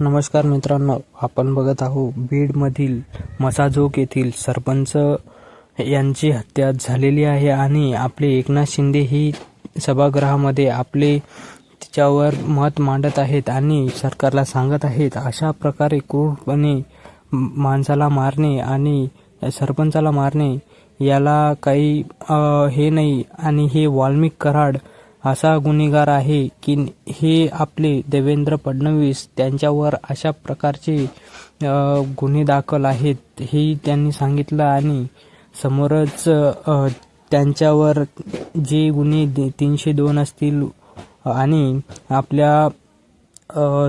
नमस्कार मित्रांनो आपण बघत आहोत बीडमधील मसाजोग येथील सरपंच यांची हत्या झालेली आहे आणि आपले एकनाथ शिंदे ही सभागृहामध्ये आपले तिच्यावर मत मांडत आहेत आणि सरकारला सांगत आहेत. अशा प्रकारे क्रूरपणे माणसाला मारणे आणि सरपंचाला मारणे याला काही हे नाही आणि हे वाल्मिक कराड असा गुन्हेगार आहे की हे आपले देवेंद्र फडणवीस त्यांच्यावर अशा प्रकारचे गुन्हे दाखल आहेत हे त्यांनी सांगितलं आणि समोरच त्यांच्यावर जे गुन्हे दे- तीनशे दोन असतील आणि आपल्या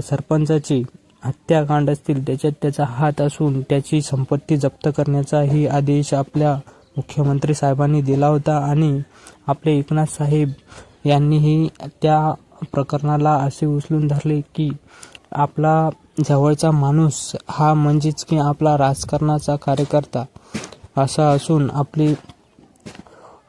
सरपंचाचे हत्याकांड असतील त्याच्यात त्याचा हात असून त्याची संपत्ती जप्त करण्याचाही आदेश आपल्या मुख्यमंत्री साहेबांनी दिला होता आणि आपले एकनाथ साहेब यांनीही त्या प्रकरणाला असे उचलून धरले की आपला जवळचा माणूस हा म्हणजेच की आपला राजकारणाचा कार्यकर्ता असा असून आपली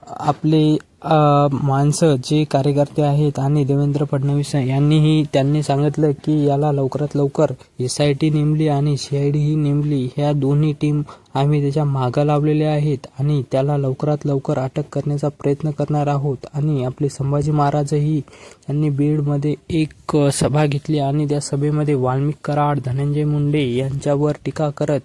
आपले माणसं जे कार्यकर्ते आहेत आणि देवेंद्र फडणवीस यांनीही त्यांनी सांगितलं की याला लवकरात लवकर एस आय टी नेमली आणि सी आय डी ही नेमली. ह्या दोन्ही टीम आम्ही त्याच्या मागं लावलेल्या आहेत आणि त्याला लवकरात लवकर अटक करण्याचा प्रयत्न करणार आहोत. आणि आपले संभाजी महाराजही त्यांनी बीडमध्ये एक सभा घेतली आणि त्या सभेमध्ये वाल्मिक कराड धनंजय मुंडे यांच्यावर टीका करत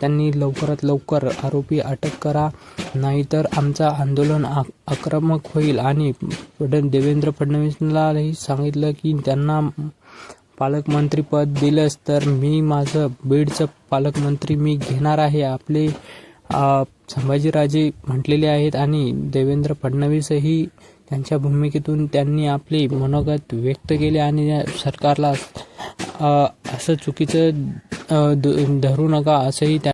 त्यांनी लवकरात लवकर आरोपी अटक करा नाहीतर आमचं आंदोलन आक्रमक होईल. आणि फड- देवेंद्र फडणवीसलाही सांगितलं की त्यांना पालकमंत्रीपद दिलंच तर मी माझं बीडचं पालकमंत्री मी घेणार आहे. आपले संभाजीराजे म्हटलेले आहेत आणि देवेंद्र फडणवीसही त्यांच्या भूमिकेतून त्यांनी आपले मनोगत व्यक्त केले आणि सरकारला असं चुकीचं धरू नका असंही त्या